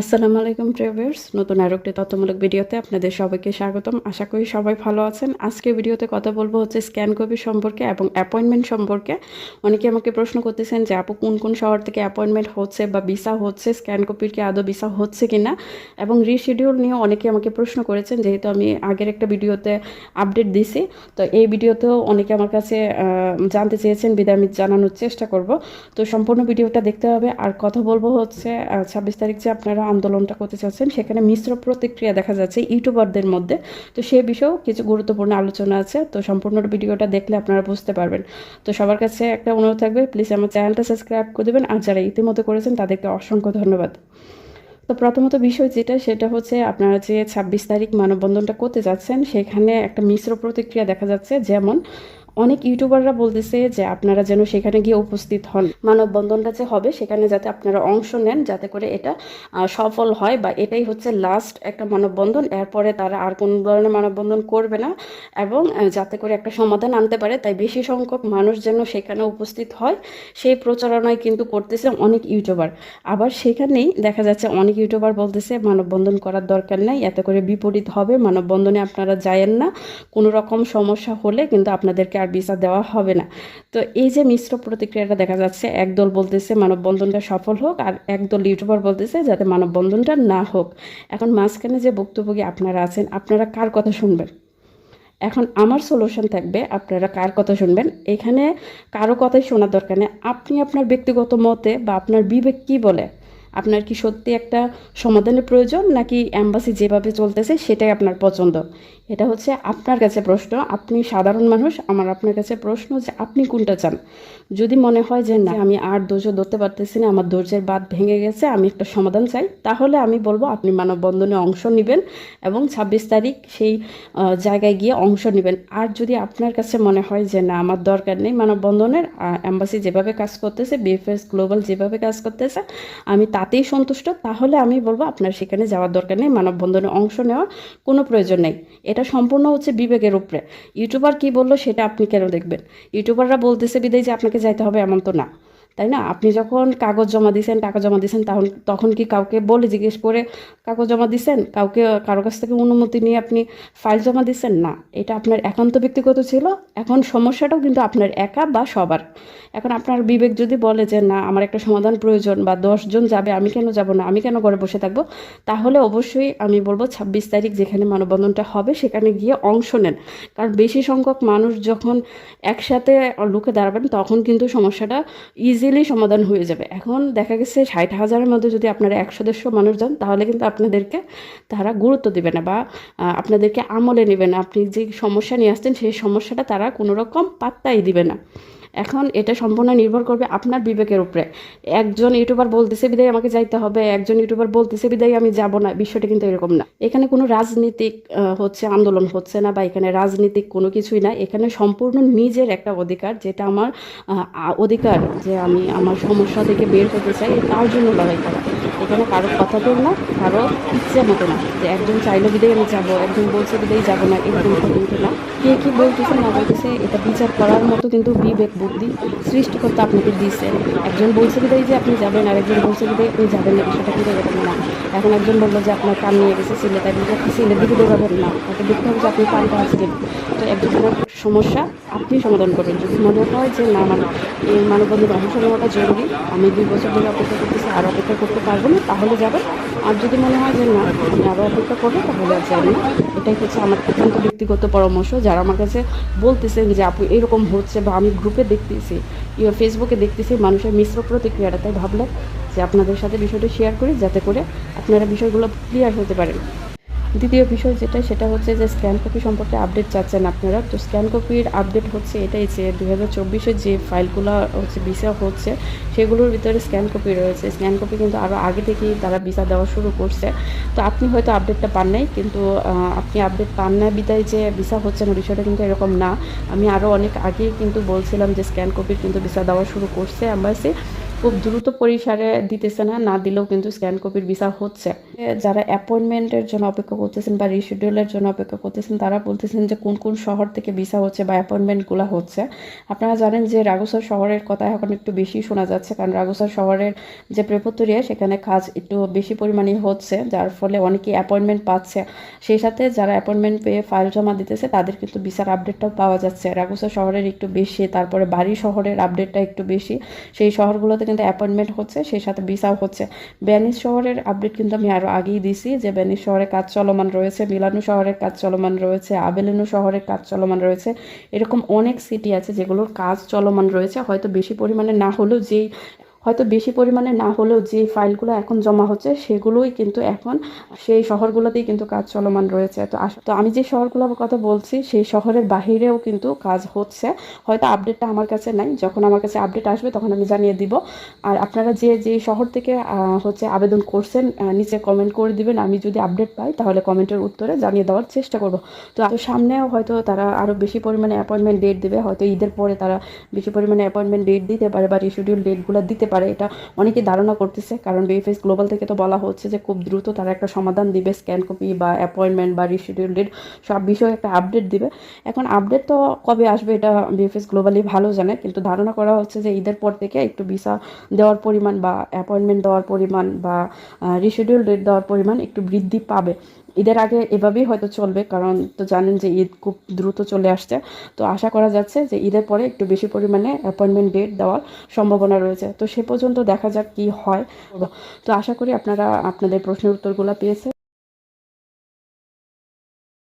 আসসালামু আলাইকুম ট্রেভার্স নতুন আরও একটি তথ্যমূলক ভিডিওতে আপনাদের সবাইকে স্বাগতম। আশা করি সবাই ভালো আছেন। আজকে ভিডিওতে কথা বলব হচ্ছে স্ক্যান কপি সম্পর্কে এবং অ্যাপয়েন্টমেন্ট সম্পর্কে। অনেকে আমাকে প্রশ্ন করতেছেন যে, আপু, কোন কোন শহর থেকে অ্যাপয়েন্টমেন্ট হচ্ছে বা ভিসা হচ্ছে? স্ক্যান কপির কি আদৌ ভিসা হচ্ছে কি না এবং রিশিডিউল নিয়ে অনেকে আমাকে প্রশ্ন করেছেন, যেহেতু আমি আগের একটা ভিডিওতে আপডেট দিছি। তো এই ভিডিওতেও অনেকে আমার কাছে জানতে চেয়েছেন, বিদায় আমি জানানোর চেষ্টা করব। তো সম্পূর্ণ ভিডিওটা দেখতে হবে। আর কথা বলব হচ্ছে ছাব্বিশ তারিখ যে আপনারা আন্দোলনটা করতে চাচ্ছেন, সেখানে মিশ্র প্রতিক্রিয়া দেখা যাচ্ছে ইউটিউবারদের মধ্যে। তো সে বিষয়েও কিছু গুরুত্বপূর্ণ আলোচনা আছে। তো সম্পূর্ণ ভিডিওটা দেখলে আপনারা বুঝতে পারবেন। তো সবার কাছে একটা অনুরোধ থাকবে প্লিজ আমার চ্যানেলটা সাবস্ক্রাইব করে দেবেন। আর যারা ইতিমধ্যে করেছেন, তাদেরকে অসংখ্য ধন্যবাদ। তো প্রথমত বিষয় যেটা, সেটা হচ্ছে আপনারা যে ছাব্বিশ তারিখ মানববন্ধনটা করতে যাচ্ছেন, সেখানে একটা মিশ্র প্রতিক্রিয়া দেখা যাচ্ছে। যেমন অনেক ইউটিউবাররা বলতেছে যে আপনারা যেন সেখানে গিয়ে উপস্থিত হন। মানববন্ধনটা যে হবে, সেখানে যাতে আপনারা অংশ নেন যাতে করে এটা সফল হয় বা এটাই হচ্ছে লাস্ট একটা মানববন্ধন। এরপরে তারা আর কোনো ধরনের মানববন্ধন করবে না এবং যাতে করে একটা সমাধান আনতে পারে। তাই বেশি সংখ্যক মানুষ যেন সেখানে উপস্থিত হয়, সেই প্রচারণায় কিন্তু করতেছে অনেক ইউটিউবার। আবার সেখানেই দেখা যাচ্ছে অনেক ইউটিউবার বলতেছে মানববন্ধন করার দরকার নাই, এত করে বিপরীত হবে। মানববন্ধনে আপনারা যায়েন না। কোনো রকম সমস্যা হলে কিন্তু আপনাদেরকে ভিসা দেওয়া হবে না। তো এই যে মিশ্র প্রতিক্রিয়াটা দেখা যাচ্ছে, একদল বলতেছে মানববন্ধনটা সফল হোক আর একদল ইউটিউবার বলতেছে যাতে মানববন্ধনটা না হোক। এখন মাঝখানে যে ভুক্তভোগী আপনারা আছেন, আপনারা কার কথা শুনবেন? এখন আমার সলিউশন থাকবে, আপনারা কার কথা শুনবেন? এখানে কারও কথাই শোনার দরকার নেই। আপনি আপনার ব্যক্তিগত মতে বা আপনার বিবেক কি বলে? আপনার কি সত্যি একটা সমাধানের প্রয়োজন, নাকি অ্যাম্বাসি যেভাবে চলতেছে সেটাই আপনার পছন্দ? এটা হচ্ছে আপনার কাছে প্রশ্ন, আপনি সাধারণ মানুষ, আমার আপনার কাছে প্রশ্ন যে আপনি কোনটা চান? যদি মনে হয় যে না, আমি আর ধৈর্য ধরতে পারতেছি না, আমার ধৈর্যের বাদ ভেঙে গেছে, আমি একটা সমাধান চাই, তাহলে আমি বলব আপনি মানববন্ধনে অংশ নেবেন এবং ছাব্বিশ তারিখ সেই জায়গায় গিয়ে অংশ নেবেন। আর যদি আপনার কাছে মনে হয় যে না, আমার দরকার নেই মানববন্ধনের অ্যাম্বাসি যেভাবে কাজ করতেছে বিএফএস গ্লোবাল যেভাবে কাজ করতেছে, আমি তাতেই সন্তুষ্ট, তাহলে আমি বলব আপনার সেখানে যাওয়ার দরকার নেই, মানববন্ধনে অংশ নেওয়ার কোনো প্রয়োজন নেই। এটা সম্পূর্ণ হচ্ছে বিবেকের উপরে। ইউটিউবার কি বলল সেটা আপনি কেন দেখবেন? ইউটিউবাররা বলতেছে বিদায় যে আপনাকে যাইতে হবে, এমন তো না। তাই না? আপনি যখন কাগজ জমা দিয়েছেন টাকা জমা দিয়েছেন তখন তখন কি কাউকে বলে জিজ্ঞেস করে কাগজ জমা দিয়েছেন কাউকে, কারও কাছ থেকে অনুমতি নিয়ে আপনি ফাইল জমা দিয়েছেন না। এটা আপনার একান্ত ব্যক্তিগত ছিল। এখন সমস্যাটাও কিন্তু আপনার একা বা সবার। এখন আপনার বিবেক যদি বলে যে, না, আমার একটা সমাধান প্রয়োজন বা দশজন যাবে, আমি কেন যাব না? আমি কেন ঘরে বসে থাকব? তাহলে অবশ্যই আমি বলব ছাব্বিশ তারিখ যেখানে মানববন্ধনটা হবে, সেখানে গিয়ে অংশ নেন। কারণ বেশি সংখ্যক মানুষ যখন একসাথে লুকে দাঁড়াবেন, তখন কিন্তু সমস্যাটা ইজিলি সমাধান হয়ে যাবে। এখন দেখা গেছে ষাট হাজারের মধ্যে যদি আপনারা এক সদস্য মানুষ যান, তাহলে কিন্তু আপনাদেরকে তারা গুরুত্ব দেবে না বা আপনাদেরকে আমলে নেবে না। আপনি যে সমস্যা নিয়ে আসছেন, সেই সমস্যাটা তারা কোনোরকম পাত্তাই দিবে না। এখন এটা সম্পূর্ণ নির্ভর করবে আপনার বিবেকের উপরে। একজন ইউটিউবার বলতেছে, বিদায়, আমাকে যাইতে হবে। একজন ইউটিউবার বলতেছে, বিদায়, আমি যাব না। বিষয়টা কিন্তু এরকম না। এখানে কোনো রাজনীতিক হচ্ছে আন্দোলন হচ্ছে না বা এখানে রাজনীতিক কোনো কিছুই না। এখানে সম্পূর্ণ নিজের একটা অধিকার, যেটা আমার অধিকার যে আমি আমার সমস্যা থেকে বের করতে চাই, তার জন্য লড়াই করা। এখানে কারও কথাতেও না, কারও ইচ্ছে মতো না যে একজন চাইলো বিদায় আমি যাব, একজন বলছে বিদায় যাব না এরকমটা কিন্তু না। কে কি বলতেছে, না বলতেছে, এটা বিচার করার মতো কিন্তু বিবেক বুদ্ধি সৃষ্টিকর্তা আপনাকে দিয়েছে একজন বলছে বিদায় যে আপনি যাবেন আর একজন বলছে বিদায় আপনি যাবেন না, বিষয়টা কিন্তু এরকম না। এখন একজন বলল যে আপনার কান নিয়ে গেছে সিলে তাই বলছে আপনি সিলের দিকে দৌড়াবেন না, তাকে দেখতে হবে যে আপনি কানটা আজকেন তো একজনের সমস্যা, আপনি সমাধান করবেন। যদি মনে হয় যে, না আমার এই মানববন্ধন অংশ নেওয়াটা জরুরি, আমি দুই বছর ধরে অপেক্ষা করতেছি, আর অপেক্ষা করতে পারব না, তাহলে যাবেন। আর যদি মনে হয় যে, না, আমি আরও অপেক্ষা করব, তাহলে আর যাবেন এটাই হচ্ছে আমার অত্যন্ত ব্যক্তিগত পরামর্শ, যারা আমার কাছে বলতেছেন যে, আপু, এরকম হচ্ছে বা আমি গ্রুপে দেখতেছি ফেসবুকে দেখতেছি, মানুষের মিশ্র প্রতিক্রিয়াটা তাই ভাবলাম যে, আপনাদের সাথে বিষয়টা শেয়ার করি, যাতে করে আপনারা বিষয়গুলো ক্লিয়ার হতে পারেন। দ্বিতীয় বিষয় যেটা, সেটা হচ্ছে যে স্ক্যান কপি সম্পর্কে আপডেট চাচ্ছেন আপনারা। তো স্ক্যান কপির আপডেট হচ্ছে এটাই যে দুই হাজার যে ফাইলগুলো হচ্ছে ভিসা হচ্ছে, সেগুলোর ভিতরে স্ক্যান কপি রয়েছে। স্ক্যান কপি কিন্তু আরও আগে থেকেই তারা ভিসা দেওয়া শুরু করছে। তো আপনি হয়তো আপডেটটা পান নাই, কিন্তু আপনি আপডেট পান না বিদায় যে ভিসা হচ্ছে না, বিষয়টা কিন্তু এরকম না। আমি আরও অনেক আগেই কিন্তু বলছিলাম যে স্ক্যান কপির কিন্তু ভিসা দেওয়া শুরু করছে অ্যাম্বাসি খুব দ্রুত পরিসরে দিতেছে না না দিলেও কিন্তু স্ক্যান কপির ভিসা হচ্ছে। যারা অ্যাপয়েন্টমেন্টের জন্য অপেক্ষা করতেছেন বা রিশিডিউলের জন্য অপেক্ষা করতেছেন, তারা বলতেছেন যে কোন কোন শহর থেকে ভিসা হচ্ছে বা অ্যাপয়েন্টমেন্টগুলো হচ্ছে। আপনারা জানেন যে রাগুসা শহরের কথা এখন একটু বেশি শোনা যাচ্ছে, কারণ রাগুসা শহরের যে প্রেপোতরিয়া সেখানে কাজ একটু বেশি পরিমাণে হচ্ছে, যার ফলে অনেকেই অ্যাপয়েন্টমেন্ট পাচ্ছে। সেই সাথে যারা অ্যাপয়েন্টমেন্ট পেয়ে ফাইল জমা দিতেছে, তাদের কিন্তু ভিসার আপডেটটাও পাওয়া যাচ্ছে। রাগুসা শহরের একটু বেশি, তারপরে বাড়ি শহরের আপডেটটা একটু বেশি। সেই শহরগুলোতে কিন্তু অ্যাপয়েন্টমেন্ট হচ্ছে, সেই সাথে ভিসাও হচ্ছে। ব্যানিস শহরের আপডেট কিন্তু আমি আরও আগেই দিছি যে ব্যানিস শহরে কাজ চলমান রয়েছে মিলানু শহরের কাজ চলমান রয়েছে আবেলেনু শহরের কাজ চলমান রয়েছে। এরকম অনেক সিটি আছে যেগুলোর কাজ চলমান রয়েছে, হয়তো বেশি পরিমাণে না হলেও যেই হয়তো বেশি পরিমাণে না হলেও যে ফাইলগুলো এখন জমা হচ্ছে, সেগুলোই কিন্তু এখন সেই শহরগুলোতেই কিন্তু কাজ চলমান রয়েছে। তো আস- তো আমি যে শহরগুলোর কথা বলছি, সেই শহরের বাহিরেও কিন্তু কাজ হচ্ছে। হয়তো আপডেটটা আমার কাছে নাই। যখন আমার কাছে আপডেট আসবে, তখন আমি জানিয়ে দিব। আর আপনারা যে যে শহর থেকে হচ্ছে আবেদন করছেন নিচে কমেন্ট করে দিবেন। আমি যদি আপডেট পাই, তাহলে কমেন্টের উত্তরে জানিয়ে দেওয়ার চেষ্টা করব। তো সামনেও হয়তো তারা আরও বেশি পরিমাণে অ্যাপয়েন্টমেন্ট ডেট দেবে। হয়তো ঈদের পরে তারা বেশি পরিমাণে অ্যাপয়েন্টমেন্ট ডেট দিতে পারে বা রিশিডিউল ডেটগুলো দিতে পারে। এটা অনেকেই ধারণা করতেছে। কারণ বিএফএস গ্লোবাল থেকে তো বলা হচ্ছে যে খুব দ্রুত তারা একটা সমাধান দিবে স্ক্যান কপি বা অ্যাপয়েন্টমেন্ট বা রিশিডিউল ডেট সব বিষয়ে একটা আপডেট দিবে। এখন আপডেট তো কবে আসবে এটা বিএফএস গ্লোবালি ভালো জানে, কিন্তু ধারণা করা হচ্ছে যে ঈদের পর থেকে একটু ভিসা দেওয়ার পরিমাণ বা অ্যাপয়েন্টমেন্ট দেওয়ার পরিমাণ বা রিশিডিউল ডেট দেওয়ার পরিমাণ একটু বৃদ্ধি পাবে। ঈদের আগে এভাবেই হয়তো চলবে, কারণ তো জানেন যে ঈদ খুব দ্রুত চলে আসছে। তো আশা করা যাচ্ছে যে ঈদের পরে একটু বেশি পরিমাণে অ্যাপয়েন্টমেন্ট ডেট দেওয়ার সম্ভাবনা রয়েছে। তো সে পর্যন্ত দেখা যাক কি হয়। তো আশা করি আপনারা আপনাদের প্রশ্নের উত্তরগুলো পেয়েছে